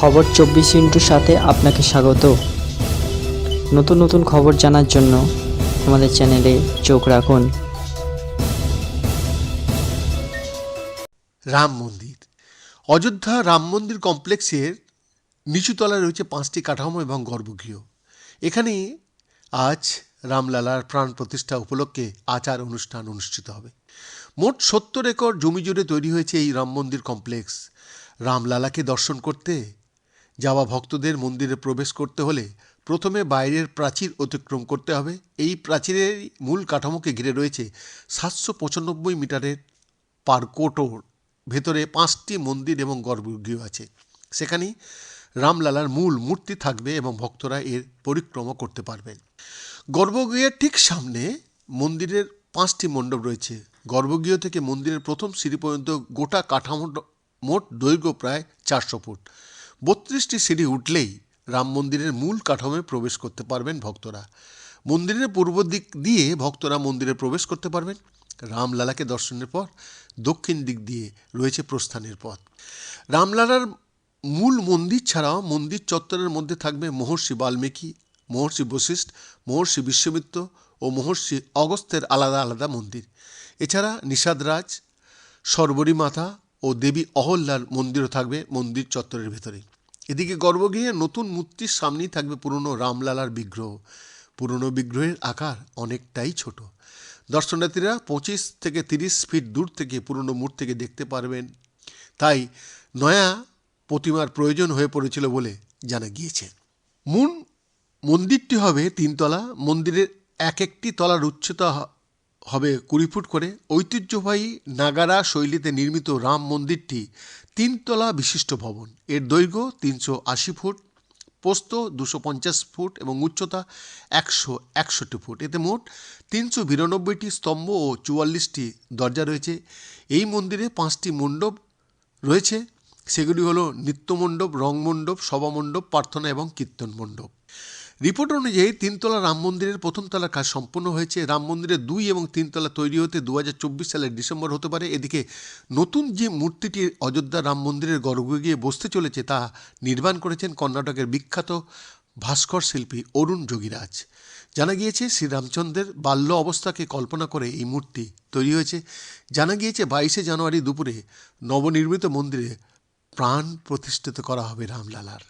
খবর চব্বিশ ইন্টুর সাথে আপনাকে স্বাগত। নতুন নতুন খবর জানার জন্য আমাদের চ্যানেলে চোখ রাখুন। রাম মন্দির। অযোধ্যা রাম মন্দির কমপ্লেক্সের নিচুতলায় রয়েছে পাঁচটি কাঠামো এবং গর্ভগৃহ। এখানে আজ রামলালার প্রাণ প্রতিষ্ঠা উপলক্ষে আচার অনুষ্ঠান অনুষ্ঠিত হবে। মোট সত্তর একর জমি জুড়ে তৈরি হয়েছে এই রাম মন্দির কমপ্লেক্স। রামলালাকে দর্শন করতে যাওয়া ভক্তদের মন্দিরে প্রবেশ করতে হলে প্রথমে বাইরের প্রাচীর অতিক্রম করতে হবে। এই প্রাচীরের মূল কাঠামোকে ঘিরে রয়েছে সাতশো পঁচানব্বই মিটারের পারকোটোর ভেতরে পাঁচটি মন্দির এবং গর্ভগৃহ আছে। সেখানেই রামলালার মূল মূর্তি থাকবে এবং ভক্তরা এর পরিক্রমা করতে পারবেন। গর্ভগৃহের ঠিক সামনে মন্দিরের পাঁচটি মণ্ডপ রয়েছে। গর্ভগৃহ থেকে মন্দিরের প্রথম সিঁড়ি পর্যন্ত গোটা কাঠামো মোট দৈর্ঘ্য প্রায় চারশো ফুট। বত্রিশটি সিঁড়ি উঠলেই রাম মন্দিরের মূল কাঠামোয় প্রবেশ করতে পারবেন ভক্তরা। মন্দিরের পূর্ব দিক দিয়ে ভক্তরা মন্দিরে প্রবেশ করতে পারবেন। রামলালাকে দর্শনের পর দক্ষিণ দিক দিয়ে রয়েছে প্রস্থানের পথ। রামলালার মূল মন্দির ছাড়াও মন্দির চত্বরের মধ্যে থাকবে মহর্ষি বাল্মীকি, মহর্ষি বশিষ্ঠ, মহর্ষি বিশ্বমিত্র ও মহর্ষি অগস্ত্যের আলাদা আলাদা মন্দির। এছাড়া নিষাদরাজ সর্বরী মাতা ও দেবী অহল্যার মন্দিরও থাকবে মন্দির চত্বরের ভেতরে এদিকে গর্ভগৃহে নতুন মূর্তির সামনেই থাকবে পুরনো রামলালার বিগ্রহ। পুরনো বিগ্রহের আকার অনেকটাই ছোট। দর্শনার্থীরা পঁচিশ থেকে তিরিশ ফিট দূর থেকে পুরনো মূর্তিকে দেখতে পারবেন। তাই নয়া প্রতিমার প্রয়োজন হয়ে পড়েছিল বলে জানা গিয়েছে। মূল মন্দিরটি হবে তিনতলা। মন্দিরের এক একটি তলার উচ্চতা হবে কুড়ি ফুট করে। ঐতিহ্যবাহী নাগারা শৈলীতে নির্মিত রাম মন্দিরটি তিনতলা বিশিষ্ট ভবন। এর দৈর্ঘ্য তিনশো আশি ফুট প্রস্থ দুশো পঞ্চাশ ফুট এবং উচ্চতা একশো একষট্টি ফুট। এতে মোট তিনশো বিরানব্বইটি স্তম্ভ ও চুয়াল্লিশটি দরজা রয়েছে। এই মন্দিরে পাঁচটি মণ্ডপ রয়েছে। সেগুলি হলো নৃত্যমণ্ডপ, রংমণ্ডপ, সভামণ্ডপ, প্রার্থনা এবং কীর্তন মণ্ডপ। রিপোর্ট অনুযায়ী তিনতলা রাম মন্দিরের প্রথম তলার কাজ সম্পন্ন হয়েছে। রাম মন্দিরের দুই এবং তিনতলা তৈরি হতে দু হাজার চব্বিশ সালের ডিসেম্বর হতে পারে। এদিকে নতুন যে মূর্তিটি অযোধ্যা রাম মন্দিরের গর্ভে গিয়ে বসতে চলেছে তা নির্মাণ করেছেন কর্ণাটকের বিখ্যাত ভাস্কর শিল্পী অরুণ যোগীরাজ। জানা গিয়েছে, শ্রীরামচন্দ্রের বাল্য অবস্থাকে কল্পনা করে এই মূর্তি তৈরি হয়েছে। জানা গিয়েছে, বাইশে জানুয়ারি দুপুরে নবনির্মিত মন্দিরে প্রাণ প্রতিষ্ঠিত করা হবে রামলালার।